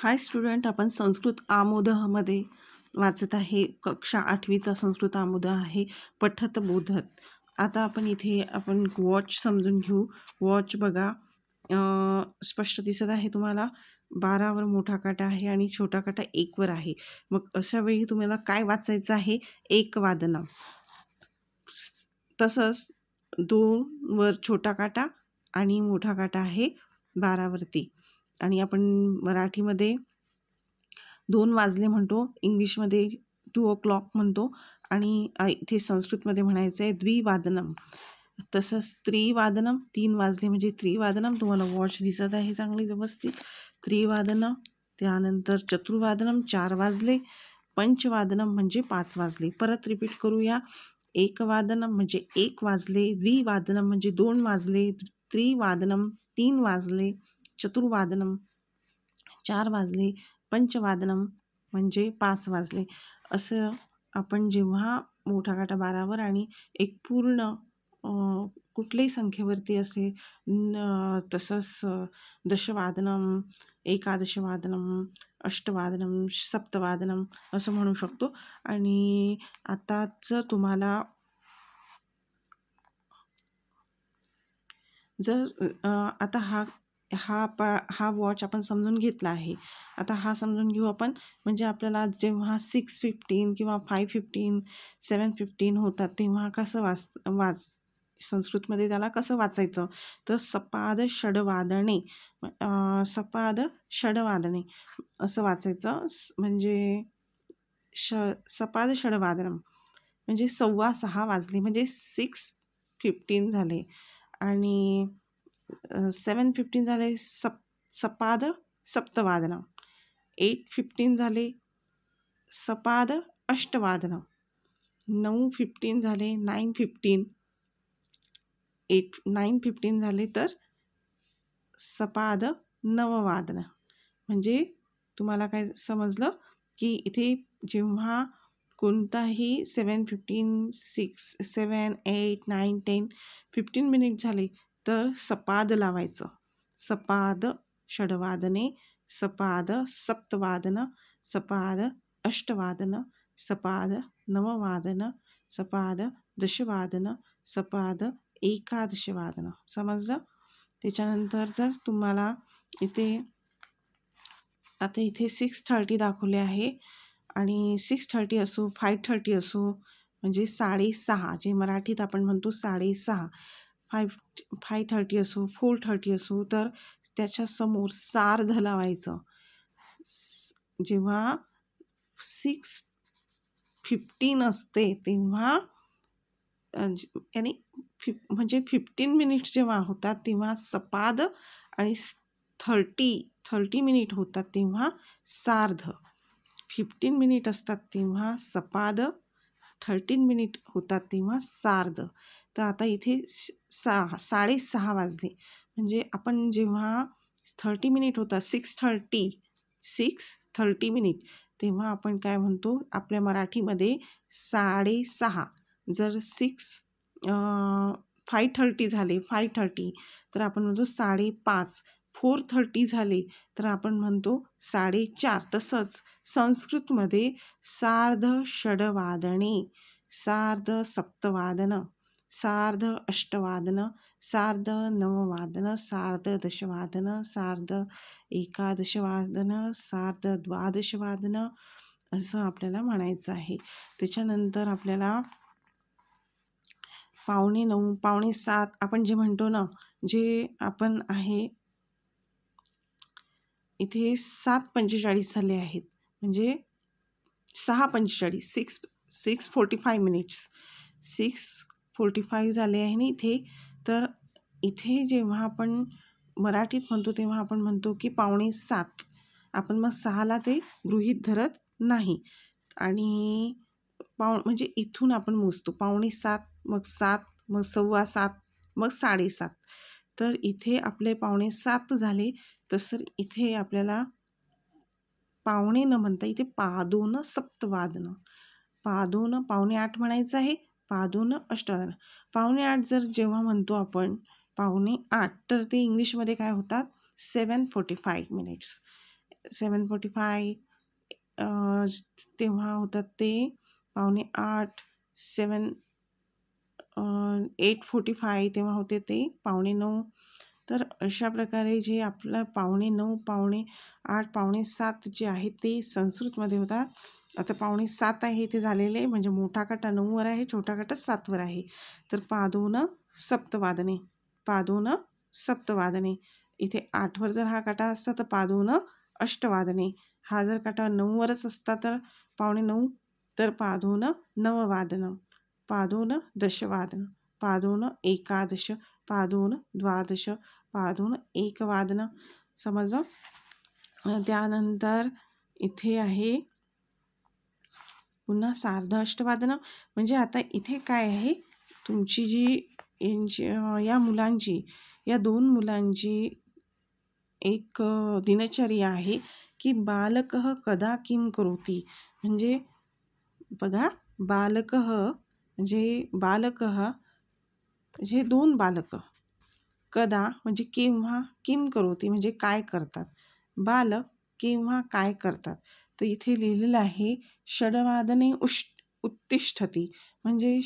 हाय student आपण संस्कृत आमोदमध्ये वाचत आहे. कक्षा आठवीचा संस्कृत आमोद आहे. पठत बोधत. आता आपण इथे आपण वॉच समजून घेऊ. वॉच बघा. स्पष्ट दिसत आहे तुम्हाला. बारावर मोठा काटा आहे आणि छोटा काटा एकवर आहे. मग अशा वेळी तुम्हाला काय वाचायचं आहे? एक वादना. तसंच दोनवर छोटा काटा आणि मोठा काटा आहे बारावरती. आणि आपण मराठीमध्ये दोन वाजले म्हणतो इंग्लिशमध्ये टू ओ क्लॉक म्हणतो आणि इथे संस्कृतमध्ये म्हणायचं आहे द्विवादनम. तसंच त्रिवादनम तीन वाजले म्हणजे त्रिवादनम. तुम्हाला वॉच दिसत आहे चांगली व्यवस्थित. त्रिवादनम त्यानंतर चतुर्वादनम चार वाजले. पंचवादनम म्हणजे पाच वाजले. परत रिपीट करूया. एकवादनम म्हणजे एक वाजले. द्विवादनम म्हणजे दोन वाजले. त्रिवादनम तीन वाजले. चतुर्वादनम चार वाजले पंचवादनम म्हणजे पाच वाजले. असं आपण जेव्हा मोठा काटा बारावर आणि एक पूर्ण कुठल्याही संख्येवरती असे न तसंच दशवादनम एकादशवादनम अष्टवादनम सप्तवादनम असं म्हणू शकतो. आणि आता जर तुम्हाला जर आता हा हा पा हा वॉच आपण समजून घेतला आहे. आता हा समजून घेऊ आपण. म्हणजे आपल्याला जेव्हा सिक्स फिफ्टीन किंवा फाय फिफ्टीन सेवन फिफ्टीन होतात तेव्हा कसं वाच वाच संस्कृतमध्ये त्याला कसं वाचायचं? तर सपाद षडवादने सपाद षडवादने असं वाचायचं. स- म्हणजे श सपाद षडवादनम म्हणजे सव्वा सहा वाजले. म्हणजे सिक्स फिफ्टीन झाले. आणि सेवन फिफ्टीन झाले सप सपाद सप्तवादनं. एट फिफ्टीन झाले सपाद अष्टवादनं. नऊ फिफ्टीन झाले nine fifteen eight nine fifteen झाले तर सपाद नववादनं. म्हणजे तुम्हाला काय समजलं? की इथे जेव्हा कोणताही seven fifteen six seven eight nine ten fifteen minute झाले तर सपाद लावायचं. सपाद षडवादने सपाद सप्तवादन सपाद अष्टवादन सपाद नववादन सपाद दशवादन सपाद एकादशवादन. समजलं? त्याच्यानंतर जर तुम्हाला इथे आता इथे सिक्स थर्टी दाखवले आहे आणि सिक्स थर्टी असो फाय थर्टी असो म्हणजे साडेसहा जे मराठीत आपण म्हणतो साडेसहा फाय फाय थर्टी असो फोर थर्टी असो तर त्याच्यासमोर सार्ध लावायचं जेव्हा सिक्स फिफ्टीन असते तेव्हा यानी फिफ म्हणजे फिफ्टीन मिनिट्स जेव्हा होतात तेव्हा सपाद आणि थर्टी थर्टी मिनिट होतात तेव्हा सार्ध. फिफ्टीन मिनिट असतात तेव्हा सपाद थर्टीन मिनिट होतात तेव्हा सार्ध. तर आता इथे सहा साडेसहा वाजले. म्हणजे आपण जेव्हा थर्टी मिनिट होता six thirty six thirty minute तेव्हा आपण काय म्हणतो? आपल्या मराठीमध्ये साडेसहा जर सिक्स फाय थर्टी झाले फाय थर्टी तर आपण म्हणतो साडेपाच फोर थर्टी झाले तर आपण म्हणतो साडेचार तसंच संस्कृतमध्ये सार्ध षडवादने सार्ध सप्तवादनं. सार्ध अष्टवादन सार्ध नववादन सार्ध दशवादन सार्ध एकादशवादन सार्ध द्वादशवादन असं आपल्याला म्हणायचं आहे. त्याच्यानंतर आपल्याला पावणे नऊ पावणे सात आपण जे म्हणतो ना जे आपण आहे इथे सात पंचेचाळीस झाले आहेत. म्हणजे सहा पंचेचाळीस six six forty five minutes six forty five झाले आहे ना इथे तर इथे जेव्हा आपण मराठीत म्हणतो तेव्हा आपण म्हणतो की पावणे सात. आपण मग सहाला ते गृहीत धरत नाही. आणि पाव म्हणजे इथून आपण मोजतो. पावणे सात मग सात मग सव्वा सात मग साडेसात तर इथे आपले पावणे सात झाले तसं इथे आपल्याला पावणे न म्हणता इथे पादोन सप्तवादनं. पादोन पावणे आठ म्हणायचं आहे. पादून अष्टवादन पावणे आठ जर जेव्हा म्हणतो आपण पावणे आठ तर ते इंग्लिशमध्ये काय होतात? Seven forty five minutes. Seven forty five तेव्हा होतात ते पावणे आठ सेवन एट फोर्टी फाय तेव्हा होते ते पावणे नऊ. तर अशा प्रकारे जे आपलं पावणे नऊ पावणे आठ पावणे सात जे आहे ते संस्कृतमध्ये होतात. आता पावणे सात आहे इथे झालेले. म्हणजे मोठा काटा नऊवर आहे छोटा काटा सातवर आहे. तर पादोन सप्तवादने पादोन सप्तवादने. इथे आठवर जर हा काटा असता तर पादोन अष्टवादने. हा जर काटा नऊवरच असता तर पावणे नऊ तर पादोन नववादनं पादोन दशवादन पादोन एकादश पादोन द्वादश पादोन एकवादनं. समजलं? त्यानंतर इथे आहे पुन्हा सार्ध अष्टवादनं. म्हणजे आता इथे काय आहे? तुमची जी यांची या मुलांची या दोन मुलांची एक दिनचर्या आहे की बालक कदा किम करोती? म्हणजे बघा बालक म्हणजे बालक म्हणजे दोन बालक. कदा म्हणजे केव्हा किम करोती? म्हणजे काय करतात? बालक केव्हा काय करतात? तर इथे लिहिलेलं आहे षडवादने उष् उत्तिष्ठती. म्हणजे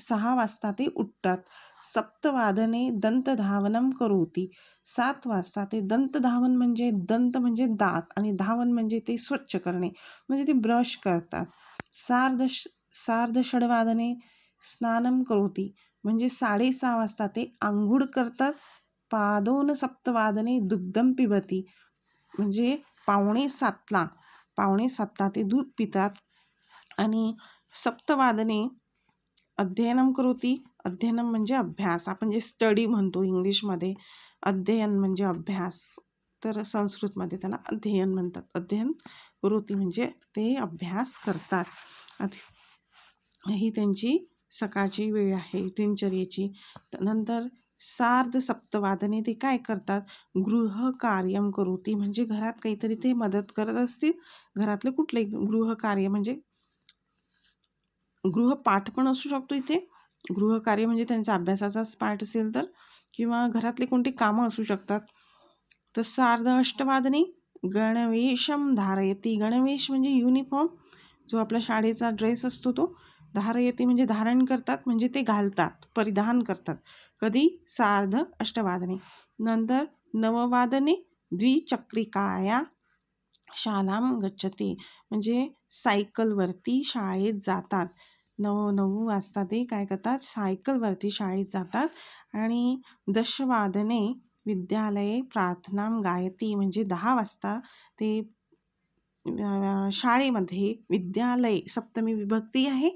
सहा वाजता ते उठतात. सप्तवादने दंतधावनम करोती. सात वाजता ते दंतधावन म्हणजे दंत म्हणजे दात आणि धावन म्हणजे ते स्वच्छ करणे. म्हणजे ते ब्रश करतात. सार्ध सार्ध षडवादने स्नानम करोती. म्हणजे साडेसहा वाजता ते आंघोळ करतात. पादोन सप्तवादने दुग्धम पिबती. म्हणजे पावणे सातला पावणे सातला ते दूध पितात. आणि सप्तवादने अध्ययनम करोती. अध्ययनम म्हणजे अभ्यास. आपण जे स्टडी म्हणतो इंग्लिशमध्ये अध्ययन म्हणजे अभ्यास. तर संस्कृतमध्ये त्याला अध्ययन म्हणतात. अध्ययन करोती म्हणजे ते अभ्यास करतात. ही त्यांची सकाळची वेळ आहे दिनचर्येची. नंतर सार्ध सप्तवादने ते काय करतात? गृहकार्यम करोती म्हणजे घरात काहीतरी ते मदत करत असतील. घरातलं कुठले गृहकार्य म्हणजे गृहपाठ पण असू शकतो इथे. गृहकार्य म्हणजे त्यांचा अभ्यासाचाच पाठ असेल तर किंवा घरातले कोणते कामं असू शकतात. तर सार्ध अष्टवादने गणवेशम धारयती. गणवेश म्हणजे युनिफॉर्म जो आपला शाळेचा ड्रेस असतो तो. धारयती म्हणजे धारण करतात म्हणजे ते घालतात परिधान करतात. कधी? सार्ध अष्टवादने. नंतर नववादने द्विचक्रिकाया शालाम गच्छती. म्हणजे सायकलवरती शाळेत जातात. नऊ नऊ वाजता ते काय करतात? सायकलवरती शाळेत जातात आणि दशवादने विद्यालये प्रार्थना गायती. म्हणजे दहा वाजता ते शाळेमध्ये विद्यालय सप्तमी विभक्ती आहे.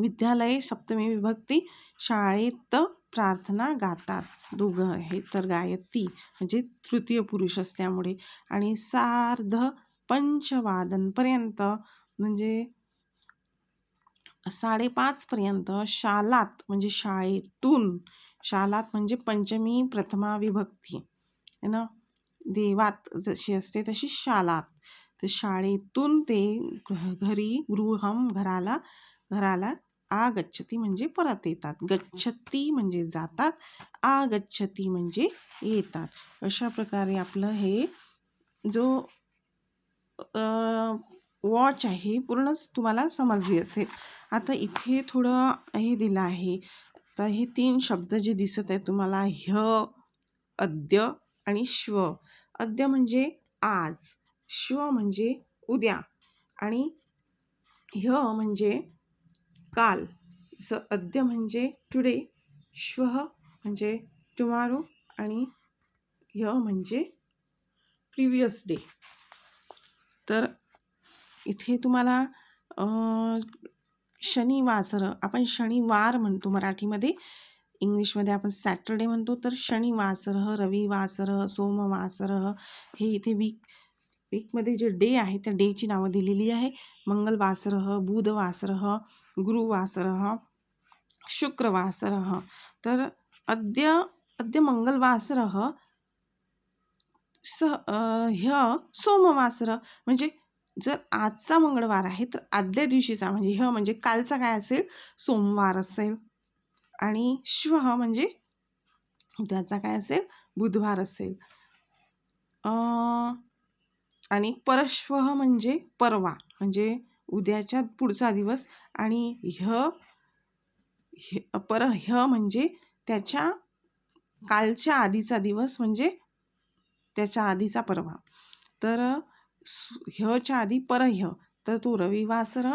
विद्यालये सप्तमी विभक्ती शाळेत प्रार्थना गातात. दोघं हे तर गायती म्हणजे तृतीय पुरुष असल्यामुळे. आणि सार्ध पंचवादनपर्यंत म्हणजे साडेपाचपर्यंत शालात म्हणजे शाळेतून. शालात म्हणजे पंचमी प्रथमा विभक्ती. आहे ना? देवात जशी असते तशी शालात. तर शाळेतून ते घरी गृहम घराला घराला आगच्छती म्हणजे परत येतात. गच्छती म्हणजे जातात. आगच्छती म्हणजे येतात. अशा प्रकारे आपलं हे जो वॉच आहे पूर्णच तुम्हाला समजली असेल. आता इथे थोडं हे दिलं आहे. तर हे तीन शब्द जे दिसत आहेत तुम्हाला ह्य अद्य आणि श्व. अद्य म्हणजे आज. श्व म्हणजे उद्या. आणि ह्य म्हणजे काल. स अद्य म्हणजे टुडे. श्व म्हणजे टुमारो आणि ह्य म्हणजे प्रिवियस डे. तर इथे तुम्हाला शनिवासर आपण शनिवार म्हणतो मराठीमध्ये. इंग्लिशमध्ये आपण सॅटरडे म्हणतो तर शनिवासरह रविवासरह सोमवासरह हे इथे वीक वीकमध्ये जे डे आहे त्या डेची नावं दिलेली आहे. मंगलवासर बुधवासर गुरुवासर शुक्रवासर. तर अद्य अद्य मंगलवासर स ह्य सोमवासर. म्हणजे जर आजचा मंगळवार आहे तर आदल्या दिवशीचा म्हणजे ह म्हणजे कालचा काय असेल? सोमवार असेल. आणि श्व म्हणजे उद्याचा काय असेल? बुधवार असेल. आणि परश्वः म्हणजे परवा म्हणजे उद्याच्या पुढचा दिवस. आणि ह्य ह्य- पर ह्य म्हणजे त्याच्या कालच्या आधीचा दिवस म्हणजे त्याच्या आधीचा परवा. तर ह्यच्या आधी परह्य तर तो रविवासर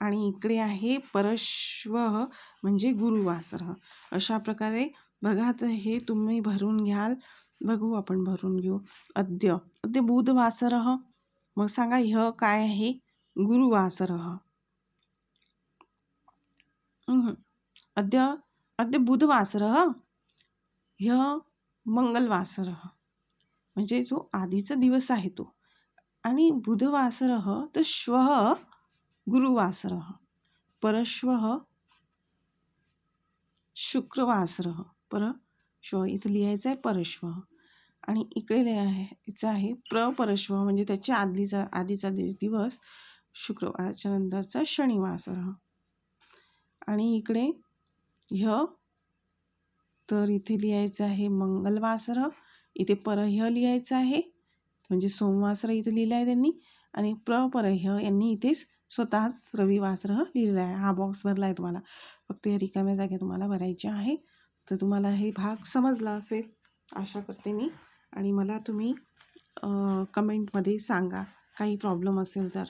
आणि इकडे आहे परश्व म्हणजे गुरुवासर. अशा प्रकारे बघा तर हे तुम्ही भरून घ्याल. बघू आपण भरून घेऊ. अद्य. अद्य बुधवासर. मग सांगा ह्य काय आहे? गुरुवासर. अद्य अद्य बुधवासर? ह्य मंगलवासर. म्हणजे जो आधीचा दिवस आहे तो. आणि बुधवासर तर श्वः गुरुवासर. परश्वः शुक्रवासर. पर श्व इथं लिहायचं आहे परश्व. आणि इकडे लिहायचं आहे प्रपरश्व म्हणजे त्याच्या आधीचा आधीचा दिवस शुक्रवारच्या नंतरचा शनिवासर आणि इकडे ह्य तर इथे लिहायचं आहे मंगलवासर इथे परह्य लिहायचं आहे म्हणजे सोमवासर इथे लिहिलं आहे त्यांनी. आणि प्रपरह्य यांनी इथेच स्वतःच रविवासर लिहिलेला आहे हा बॉक्स भरला आहे तुम्हाला. फक्त या रिकाम्या जागे तुम्हाला भरायच्या आहे. तर तुम्हाला हे भाग समजला असेल. आशा करते मी. आणि मला तुम्ही कमेंटमध्ये सांगा. काही प्रॉब्लेम असेल तर.